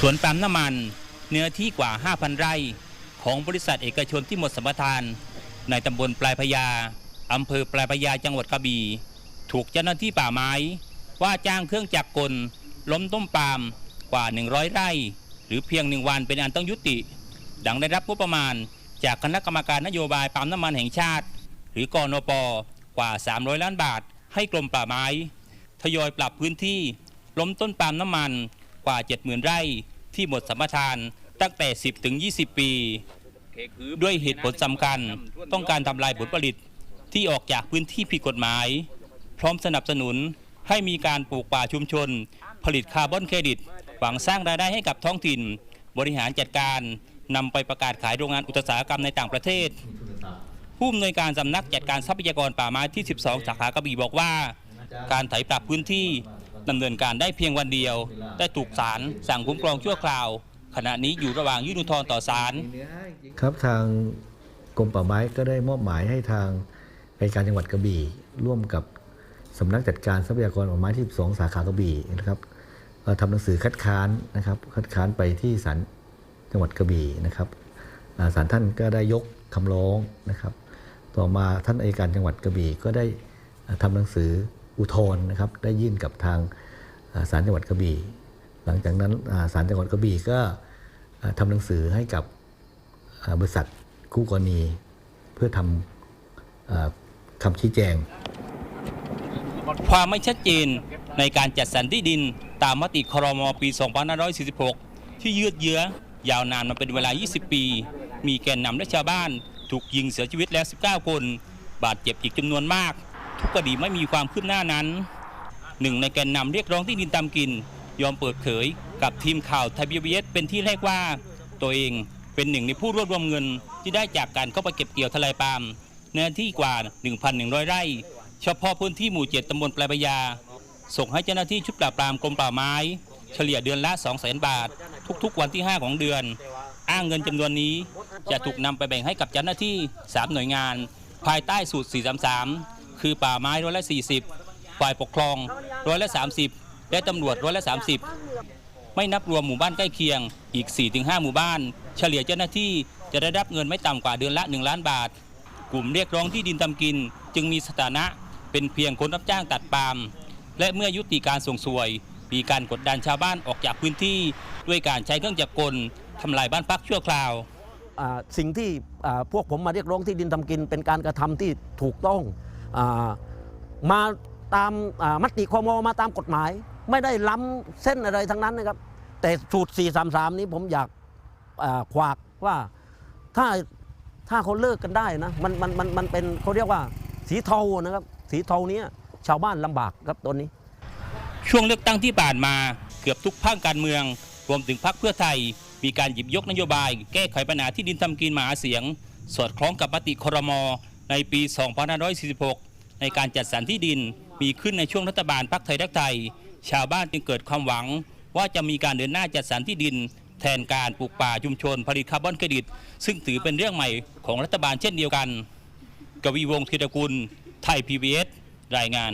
สวนปาล์มน้ำมันเนื้อที่กว่า 5,000 ไร่ ของบริษัทเอกชนที่หมดสัมปทาน ในตำบลปลายพญาอำเภอปลายพญาจังหวัดกระบี่ถูกเจ้าหน้าที่ป่าไม้ ว่าจ้างเครื่องจักรกล ล้มต้มปาล์มกว่า 100 ไร่ หรือเพียงหนึ่งวันเป็นอันต้องยุติ ดังได้รับงบประมาณ จากคณะกรรมการนโยบายปาล์มน้ำมันแห่งชาติ หรือกอนปกว่า 300 ล้านบาท ให้กรมป่าไม้ ทยอยปรับพื้นที่ล้มต้นปาล์มน้ำมัน กว่า 70,000 ไร่ที่หมดสัมปทานตั้งแต่ 10 ถึง 20 ปี ด้วยเหตุผลสำคัญต้องการทำลายผลผลิตที่ออกจากพื้นที่ผิดกฎหมาย พร้อมสนับสนุนให้มีการปลูกป่าชุมชน ผลิตคาร์บอนเครดิต หวังสร้างรายได้ให้กับท้องถิ่น บริหารจัดการนำไปประกาศขายโรงงานอุตสาหกรรมในต่างประเทศ ผู้อำนวยการสำนักจัดการทรัพยากรป่าไม้ที่ 12 สาขากระบี่บอกว่า การไถปรับพื้นที่ ดำเนินการได้เพียงวันเดียว ได้ถูกศาลสั่งคุ้มครองชั่วคราว ขณะนี้อยู่ระหว่างยื่นอุทธรณ์ต่อศาลครับทางกรมป่าไม้ก็ได้มอบหมายให้ทางอัยการจังหวัดกระบี่ร่วมกับสำนักจัดการทรัพยากรป่าไม้ที่12สาขากระบี่นะครับทำหนังสือคัดค้านนะครับคัดค้านไปที่ศาลจังหวัดกระบี่นะครับอ่าศาลท่านก็ได้ยกคำร้องนะครับ ต่อมาท่านอัยการจังหวัดกระบี่ก็ได้อ่าทำหนังสือ อุทธรณ์นะครับได้ยื่นกับทางศาลจังหวัดกระบี่ หลังจากนั้นศาลจังหวัดกระบี่ก็อ่าทำหนังสือให้กับบริษัทคู่กรณี เพื่อทำอ่าคำชี้แจง ความไม่ชัดเจนในการจัดสรรที่ดินตามมติครมปี 2546 ที่ยืดเยื้อยาวนานมาเป็นเวลา 20 ปี มีแกนนำและชาวบ้าน ถูกยิงเสียชีวิตแล้ว 19 คน บาดเจ็บอีกจำนวนมาก ทุกคดีไม่มีความคืบหน้านั้น หนึ่งในแกนนำเรียกร้องที่ดินตามกิน ยอมเปิดเผยกับทีมข่าวไทยพีบีเอสเป็นที่แรกว่า ตัวเองเป็นหนึ่งในผู้รวบรวมเงินที่ได้จากการเข้าไปเก็บเกี่ยวทลายปาล์มเนื้อที่กว่า 1,100 ไร่เฉพาะพื้นที่หมู่7ตำบลปลายพญาส่งให้เจ้าหน้าที่ชุดปราบปรามกรมป่าไม้ เฉลี่ยเดือนละ 200,000 บาท ทุกๆ วันที่ 5 ของเดือน อ้างเงินจำนวนนี้ จะถูกนำไปแบ่งให้กับเจ้าหน้าที่ 3 หน่วยงาน ภายใต้สูตร 433 คือป่าไม้ร้อยละ 40 ฝ่ายปกครองร้อยละ 30 และตำรวจร้อยละ 30 ไม่นับรวมหมู่บ้านใกล้เคียงอีก 4-5 หมู่บ้าน เฉลี่ยเจ้าหน้าที่จะได้รับเงินไม่ต่ำกว่าเดือนละ 1 ล้านบาท กลุ่มเรียกร้องที่ดินทำกิน จึงมีสถานะเป็นเพียงคนรับจ้างตัดปาล์มและเมื่อยุติการส่งสวย มีการกดดันชาวบ้านออกจากพื้นที่ ด้วยการใช้เครื่องจักรกลทำลายบ้านพักชั่วคราวสิ่งที่พวกผมมาเรียกร้องที่ดินทำกินเป็นการกระทำที่ถูกต้อง มาตามามติคมมาตามกฎหมาย ไม่ได้ล้ำเส้นอะไรทั้งนั้นนะครับ แต่สูตร 433 นี้ผมอยากขวากว่าถ้าถ้าเขาเลิกกันได้นะมันมันมันมันเป็นเขาเรียกว่าสีเทานะครับ สีเทานี้ชาวบ้านลำบากครับตอนนี้ ช่วงเลือกตั้งที่ผ่านมาเกือบทุกภาคการเมือง รวมถึงพรรคเพื่อไทย มีการหยิบยกนโยบาย แก้ไขปัญหาที่ดินทำกินมหาเสียง สอดคล้องกับมติครม ในปี 2546 ในการจัดสรรที่ดินมีขึ้นในช่วงรัฐบาลพรรคไทยรักไทย ชาวบ้านจึงเกิดความหวัง ว่าจะมีการเดินหน้าจัดสรรที่ดิน แทนการปลูกป่าชุมชนผลิตคาร์บอนเครดิต ซึ่งถือเป็นเรื่องใหม่ของรัฐบาลเช่นเดียวกัน กวีวงศ์ธีรกุล ไทยพีบีเอสรายงาน